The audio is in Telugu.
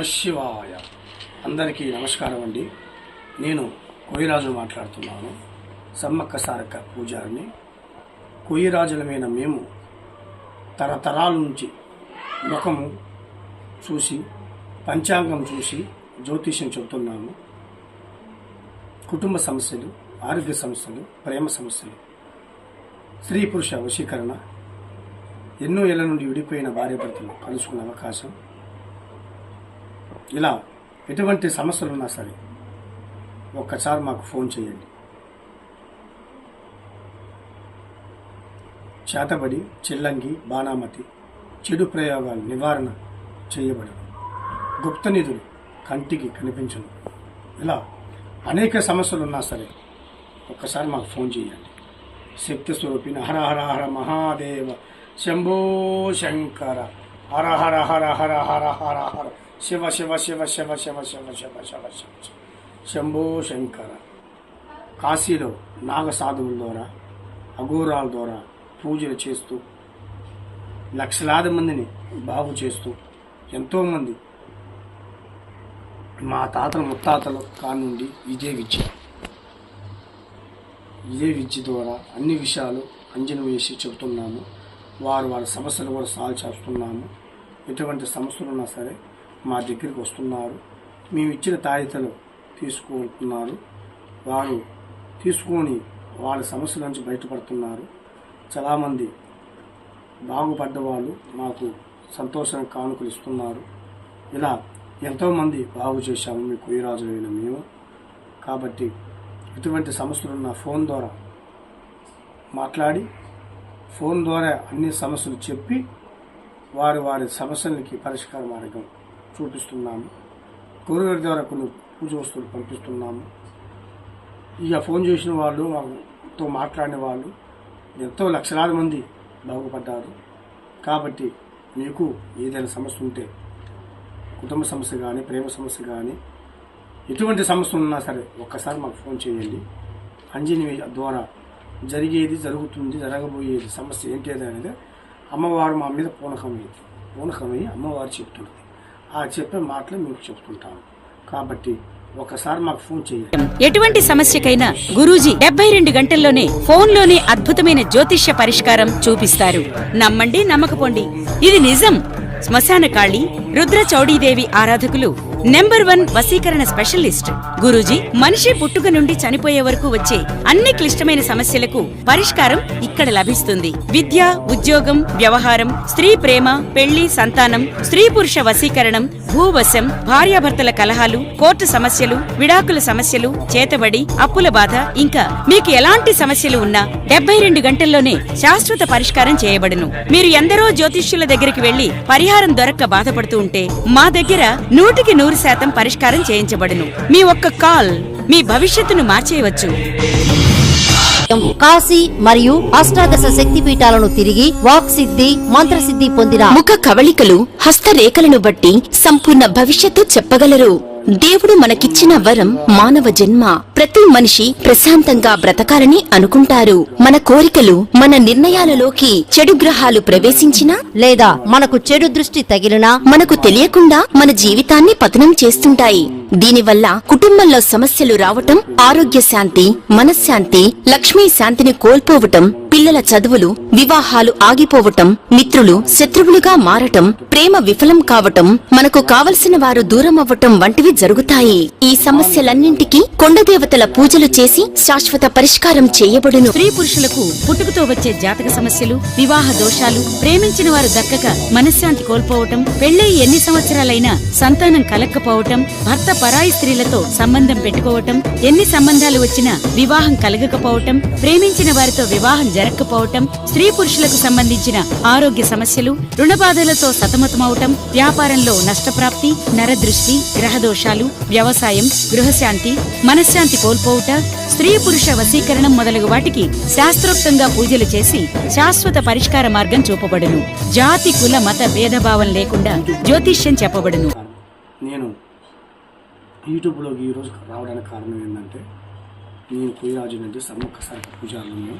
నమశివాయ అందరికీ నమస్కారం అండి. నేను కొయ్యరాజు మాట్లాడుతున్నాను. సమ్మక్క సారక్క పూజారిని. కొయ్యరాజులమైన మేము తరతరాల నుంచి ముఖము చూసి పంచాంగం చూసి జ్యోతిష్యం చెబుతున్నాము. కుటుంబ సమస్యలు ఆరోగ్య సమస్యలు ప్రేమ సమస్యలు స్త్రీ పురుష వశీకరణ ఎన్నో ఏళ్ళ నుండి విడిపోయిన భార్యాభర్తలు కలుసుకునే అవకాశం ఇలా ఎటువంటి సమస్యలు ఉన్నా సరే ఒక్కసారి మాకు ఫోన్ చేయండి. చేతబడి చిల్లంగి బాణామతి చెడు ప్రయోగాలు నివారణ చేయబడి గుప్త నిధులు కంటికి కనిపించను. ఇలా అనేక సమస్యలు ఉన్నా సరే ఒక్కసారి మాకు ఫోన్ చేయండి. శక్తి స్వరూపిన హర హర హర మహాదేవ శంభో శంకర. హర హర హర హర హర హర హర శివ శివ శివ శివ శివ శివ శివ శివ శివ శంభో శంకర కాశీలో నాగసాధువుల ద్వారా అఘోరాల ద్వారా పూజలు చేస్తూ లక్షలాది మందిని బాగు చేస్తూ ఎంతోమంది మా తాతల ముత్తాతల కానుండి ఇదే విద్య ఇదే విద్య ద్వారా అన్ని విషయాలు అంజన వేసి చెబుతున్నాము వారు వారి సమస్యలు కూడా సాల్వ్ చేస్తున్నాము ఎటువంటి సమస్యలు ఉన్నా సరే మా దగ్గరికి వస్తున్నారు. మేము ఇచ్చిన తాయితలు తీసుకుంటున్నారు. వారు తీసుకొని వాళ్ళ సమస్యల నుంచి బయటపడుతున్నారు. చాలామంది బాగుపడ్డ వాళ్ళు మాకు సంతోషం కానుకలు ఇస్తున్నారు. ఇలా ఎంతోమంది బాగు చేశాము మీ కుయ్యరాజులైన మేము. కాబట్టి ఇటువంటి సమస్యలు ఉన్న ఫోన్ ద్వారా మాట్లాడి ఫోన్ ద్వారా అన్ని సమస్యలు చెప్పి వారి వారి సమస్యలకి పరిష్కార మార్గం చూపిస్తున్నాము. కొరియర్ ద్వారా కొన్ని పూజ వస్తువులు పంపిస్తున్నాము. ఇక ఫోన్ చేసిన వాళ్ళు మాతో మాట్లాడిన వాళ్ళు ఎంతో లక్షలాది మంది బాగుపడ్డారు. కాబట్టి మీకు ఏదైనా సమస్య ఉంటే కుటుంబ సమస్య కానీ ప్రేమ సమస్య కానీ ఎటువంటి సమస్య ఉన్నా సరే ఒక్కసారి మాకు ఫోన్ చేయండి. అంజని ద్వారా జరిగేది జరుగుతుంది జరగబోయేది సమస్య ఏంటి అనేది అమ్మవారు మా మీద పూనకమైంది పూనకమై అమ్మవారు చెప్తున్నారు. ఆ చెప్పే మాటలు మీకు చెప్తుంటాను. కాబట్టి ఒకసారి మాకు ఫోన్ చేయండి. ఎటువంటి సమస్యకైనా గురూజీ డెబ్బై రెండు గంటల్లోనే ఫోన్లోనే అద్భుతమైన జ్యోతిష్య పరిష్కారం చూపిస్తారు. నమ్మండి నమ్మకపోండి. ఇది నిజం. శ్మశాన కాళి రుద్ర చౌడీదేవి ఆరాధకులు నెంబర్ వన్ వసీకరణ స్పెషలిస్ట్. గురూజీ మనిషి పుట్టుక నుండి చనిపోయే వరకు వచ్చే అన్ని క్లిష్టమైన సమస్యలకు పరిష్కారం ఇక్కడ లభిస్తుంది. విద్య ఉద్యోగం వ్యవహారం స్త్రీ ప్రేమ పెళ్ళి సంతానం స్త్రీ పురుష వసీకరణం భూవశం భార్యాభర్తల కలహాలు కోర్టు సమస్యలు విడాకుల సమస్యలు చేతబడి అప్పుల బాధ ఇంకా మీకు ఎలాంటి సమస్యలు ఉన్నా డెబ్బై రెండు గంటల్లోనే శాశ్వత పరిష్కారం చేయబడును. మీరు ఎందరో జ్యోతిష్యుల దగ్గరికి వెళ్ళి పరిహారం దొరక్క బాధపడుతూ ఉంటే మా దగ్గర నూటికి నూరు శాతం పరిష్కారం చేయించబడును. మీ ఒక్క కాల్ మీ భవిష్యత్తును మార్చేయవచ్చు. కాశీ మరియు అష్టాదశ శక్తి పీఠాలను తిరిగి వాక్ సిద్ధి మంత్రసిద్ధి పొందిన ముఖ కవళికలు హస్తరేఖలను బట్టి సంపూర్ణ భవిష్యత్తు చెప్పగలరు. దేవుడు మనకిచ్చిన వరం మానవ జన్మ. ప్రతి మనిషి ప్రశాంతంగా బ్రతకాలని అనుకుంటారు. మన కోరికలు మన నిర్ణయాలలోకి చెడు గ్రహాలు ప్రవేశించినా లేదా మనకు చెడు దృష్టి తగిలినా మనకు తెలియకుండా మన జీవితాన్ని పతనం చేస్తుంటాయి. దీనివల్ల కుటుంబంలో సమస్యలు రావటం ఆరోగ్య శాంతి మనశ్శాంతి లక్ష్మీ శాంతిని కోల్పోవటం పిల్లల చదువులు వివాహాలు ఆగిపోవటం మిత్రులు శత్రువులుగా మారటం ప్రేమ విఫలం కావటం మనకు కావలసిన వారు దూరం అవ్వటం వంటివి జరుగుతాయి. ఈ సమస్యలన్నింటికీ దేవతల పూజలు చేసి శాశ్వత పరిష్కారం చేయబడును. స్త్రీ పురుషులకు పుట్టుకతో వచ్చే జాతక సమస్యలు వివాహ దోషాలు ప్రేమించిన వారు దక్కక మనశ్శాంతి కోల్పోవటం పెళ్ళై ఎన్ని సంవత్సరాలైనా సంతానం కలక్కపోవటం భర్త పరాయి స్త్రీలతో సంబంధం పెట్టుకోవటం ఎన్ని సంబంధాలు వచ్చినా వివాహం కలగకపోవటం ప్రేమించిన వారితో వివాహం జరగకపోవటం స్త్రీ పురుషులకు సంబంధించిన ఆరోగ్య సమస్యలు రుణబాధలతో సతమతమవటం వ్యాపారంలో నష్టప్రాప్తి నరదృష్టి గ్రహదోషాలు వ్యవసాయం గృహశాంతి మనశ్శాంతి కోల్పోవుట స్త్రీ పురుష వశీకరణం మొదలగు వాటికి శాస్త్రోక్తంగా పూజలు చేసి శాశ్వత పరిష్కార మార్గం చూపబడును. జాతి కుల మత భేదభావం లేకుండా జ్యోతిష్యం చెప్పబడును. నేను యూట్యూబ్లోకి ఈరోజు రావడానికి కారణం ఏంటంటే నేను కుయరాజు నుండి సమ్మక్క సారక పూజారులను